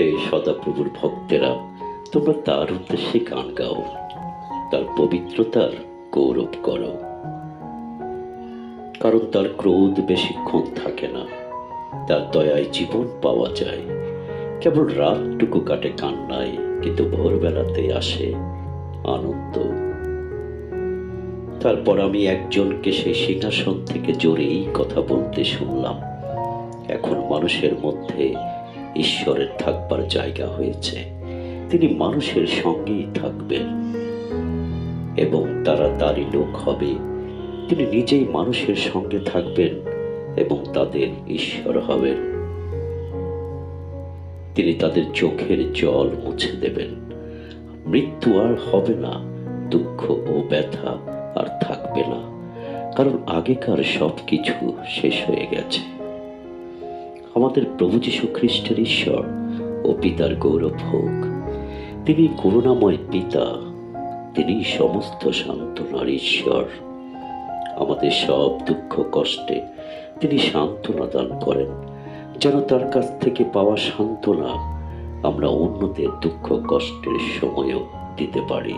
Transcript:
হে সদাপ্রভুর ভক্তেরা, তোমরা তার উদ্দেশ্যে গান গাও। তার পবিত্রতার গৌরব করো। কারণ তার ক্রোধ বেশিক্ষণ থাকে না। তার দয়ায় জীবন পাওয়া যায়। কেবল রাতটুকু কাটে কান্নায়, কিন্তু ভোরবেলাতে আসে আনন্দ। তারপর আমি একজনকে সেই সিংহাসন থেকে জোরে এই কথা বলতে শুনলাম। এখন মানুষের মধ্যে ঈশ্বরের থাকবার জায়গা হয়েছে। তিনি মানুষের সঙ্গেই থাকবেন এবং তারা তারই লোক হবে। তিনি নিজেই মানুষের সঙ্গে থাকবেন এবং তাদের ঈশ্বর হবেন। তিনি তাদের চোখের জল মুছে দেবেন। মৃত্যু আর হবে না, দুঃখ ও ব্যথা আর থাকবে না। কারণ আগেকার সব কিছু শেষ হয়ে গেছে। আমাদের প্রভু যীশু খ্রিস্টের ঈশ্বর ও পিতার গৌরব হোক। তিনি করুণাময় পিতা, তিনি সমস্ত সান্ত্বনার ঈশ্বর। আমাদের সব দুঃখ কষ্টে তিনি সান্ত্বনা দান করেন। যেন তার কাছ থেকে পাওয়া সান্ত্বনা আমরা অন্যদের দুঃখ কষ্টের সময়ও দিতে পারি।